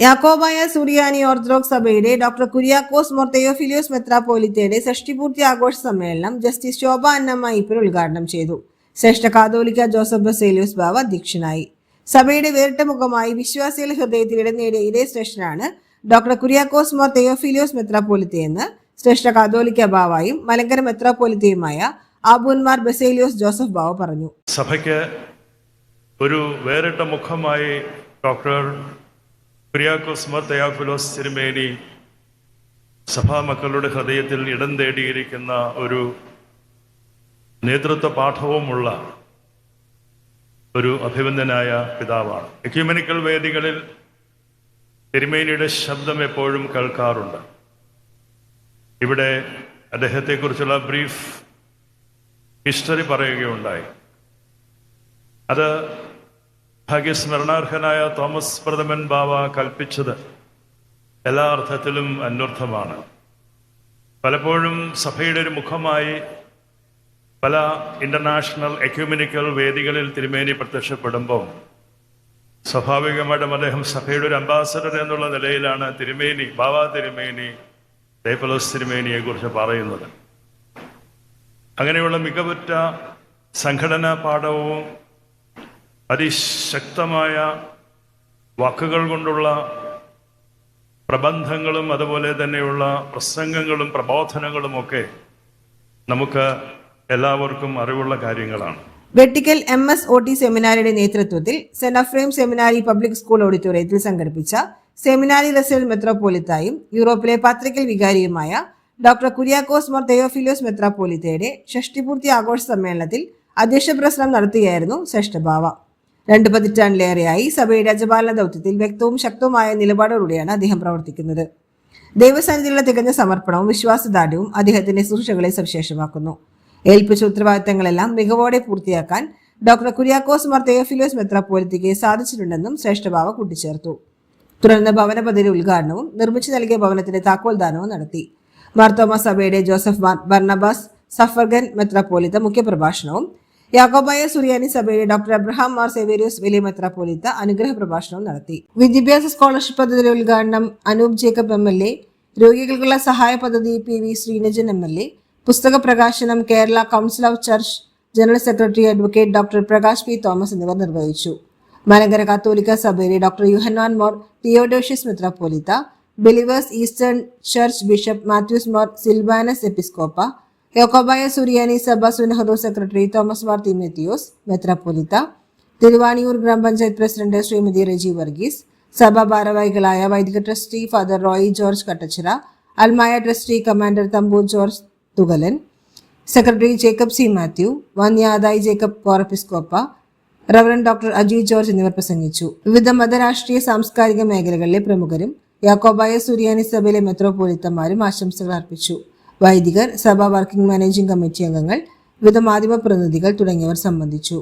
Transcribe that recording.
Yakobaya Suriyani orthodox സഭയുടെ doctor Kuriakose Mor Theophilos മെത്രാപോലിത്തയുടെ ഷഷ്ടിപൂർത്തി ആഘോഷ സമ്മേളനം ജസ്റ്റിസ് ശോഭ അന്നമ്മ ഇപ്പർ ഉദ്ഘാടനം ചെയ്തു. ശ്രേഷ്ഠ കാതോലിക്ക ജോസഫ് ബസേലിയോസ് ബാവ അധ്യക്ഷനായി. സഭയുടെ വേറിട്ട മുഖമായി വിശ്വാസികളുടെ ഹൃദയത്തിൽ ഇടം നേടിയ ഇതേ ശ്രേഷ്ഠനാണ് ഡോക്ടർ കുര്യാക്കോസ് മോർ തെയോഫിലിയോസ് മെത്രാപോലിത്തയെന്ന് ശ്രേഷ്ഠ കാതോലിക്ക ബാവായും മലങ്കര മെത്രാപോലിത്തയുമായ ആബുന്മാർ ബസേലിയോസ് ജോസഫ് ബാവ പറഞ്ഞു. സഭയ്ക്ക് ഒരു വേറിട്ട മുഖമായി ഡോക്ടർ കുര്യാക്കോസ് മത്തയാഫിലോസ് തിരുമേനി സഭാമക്കളുടെ ഹൃദയത്തിൽ ഇടം തേടിയിരിക്കുന്ന ഒരു നേതൃത്വ പാഠവുമുള്ള ഒരു അഭിവന്ദനായ പിതാവാണ്. എക്യുമെനിക്കൽ വേദികളിൽ തിരുമേനിയുടെ ശബ്ദം എപ്പോഴും കേൾക്കാറുണ്ട്. ഇവിടെ അദ്ദേഹത്തെക്കുറിച്ചുള്ള ബ്രീഫ് ഹിസ്റ്ററി പറയുകയുണ്ടായി. അത് ഭാഗ്യസ്മരണാർഹനായ തോമസ് പ്രഥമൻ ബാബ കൽപ്പിച്ചത് എല്ലാ അർത്ഥത്തിലും അന്വർത്ഥമാണ്. പലപ്പോഴും സഭയുടെ ഒരു മുഖമായി പല ഇന്റർനാഷണൽ എക്യൂമിനിക്കൽ വേദികളിൽ തിരുമേനി പ്രത്യക്ഷപ്പെടുമ്പോൾ സ്വാഭാവികമായിട്ടും അദ്ദേഹം സഭയുടെ ഒരു അംബാസഡർ എന്നുള്ള നിലയിലാണ് തിരുമേനി ബാബ തിരുമേനി ഡേപ്പലോസ് തിരുമേനിയെ കുറിച്ച് പറയുന്നത്. അങ്ങനെയുള്ള മികവുറ്റ സംഘടനാ പാഠവും അതിശക്തമായ വാക്കുകൾ കൊണ്ടുള്ള പ്രബന്ധങ്ങളും അതുപോലെ തന്നെയുള്ള പ്രസംഗങ്ങളും പ്രബോധനങ്ങളും ഒക്കെ നമുക്ക് എല്ലാവർക്കും അറിവുള്ള കാര്യങ്ങളാണ്. Vettickal M S O T സെമിനാരിയുടെ നേതൃത്വത്തിൽ സെനഫ്രെയിം സെമിനാരി പബ്ലിക് സ്കൂൾ ഓഡിറ്റോറിയത്തിൽ സംഘടിപ്പിച്ച സെമിനാരി റസൽ മെത്രോപോലിത്തായും യൂറോപ്പിലെ പത്രിക്കൽ വികാരിയുമായ ഡോക്ടർ കുര്യാക്കോസ് മോർ തെയോഫിലോസ് മെത്രാപോലിത്തയുടെ ഷഷ്ടിപൂർത്തി ആഘോഷ സമ്മേളനത്തിൽ അധ്യക്ഷ പ്രസംഗം നടത്തുകയായിരുന്നു ശ്രേഷ്ഠഭാവ രണ്ട് പതിറ്റാണ്ടിലേറെയായി സഭയുടെ അജപാലന ദൗത്യത്തിൽ വ്യക്തവും ശക്തവുമായ നിലപാടോടുകൂടിയാണ് അദ്ദേഹം പ്രവർത്തിക്കുന്നത്. ദൈവസന്നിധിയിലുള്ള തികഞ്ഞ സമർപ്പണവും വിശ്വാസദാർഢ്യവും അദ്ദേഹത്തിന്റെ സുരക്ഷകളെ സവിശേഷമാക്കുന്നു. ഏൽപ്പിച്ച ഉത്തരവാദിത്തങ്ങളെല്ലാം മികവോടെ പൂർത്തിയാക്കാൻ ഡോക്ടർ കുര്യാക്കോസ് മാർ തെയോഫിലോസ് മെത്രാപ്പോലിത്തിക്ക് സാധിച്ചിട്ടുണ്ടെന്നും ശ്രേഷ്ഠഭാവ കൂട്ടിച്ചേർത്തു. തുടർന്ന് ഭവന പദ്ധതി ഉദ്ഘാടനവും നിർമ്മിച്ചു നൽകിയ ഭവനത്തിന്റെ താക്കോൽദാനവും നടത്തി. മാർത്തോമ സഭയുടെ ജോസഫ് ബർണബാസ് സഫർഗൻ മെത്രാപ്പോലിത്ത മുഖ്യപ്രഭാഷണവും യാക്കോബായ സുറിയാനി സഭയിലെ ഡോക്ടർ അബ്രഹാം മാർ സെവേരിയസ് വലിയ മെത്രാപ്പോലിത്ത അനുഗ്രഹ പ്രഭാഷണവും നടത്തി. വിദ്യാഭ്യാസ സ്കോളർഷിപ്പ് പദ്ധതിയുടെ ഉദ്ഘാടനം Anoop Jacob M L A രോഗികൾക്കുള്ള സഹായ പദ്ധതി P V Sreenajan M L A പുസ്തക പ്രകാശനം Kerala council of church general secretary advocate doctor Prakash P Thomas എന്നിവർ നിർവഹിച്ചു. മലങ്കര കാത്തോലിക്ക സഭയിലെ doctor Yuhanon Mor Theodosius മെത്രാപ്പോലിത്ത Believers Eastern Church bishop Mathews Mor Silvanos എപ്പിസ്കോപ്പ യോക്കോബായ സുറിയാനി സഭ സുനഹദോ സെക്രട്ടറി തോമസ് മാർ തിമേത്തിയോസ് മെത്രാപ്പൊലിത്ത തിരുവാണിയൂർ ഗ്രാമപഞ്ചായത്ത് പ്രസിഡന്റ് ശ്രീമതി റെജി വർഗീസ് സഭാ ഭാരവാഹികളായ വൈദിക trustee father Roy George Kattachira അൽമായ trustee commander Thampoor George Thukalan secretary Jacob C Mathew വന്യാദായി Jacob Corepiscopa reverend doctor Aju George എന്നിവർ പ്രസംഗിച്ചു. വിവിധ മതരാഷ്ട്രീയ സാംസ്കാരിക മേഖലകളിലെ പ്രമുഖരും യാക്കോബായ സുറിയാനി സഭയിലെ മെത്രോപോലിത്തമാരും ആശംസകൾ അർപ്പിച്ചു. വൈദികർ സഭാ വർക്കിംഗ് മാനേജിംഗ് കമ്മിറ്റി അംഗങ്ങൾ വിവിധ മാധ്യമ പ്രതിനിധികൾ തുടങ്ങിയവർ സംബന്ധിച്ചു.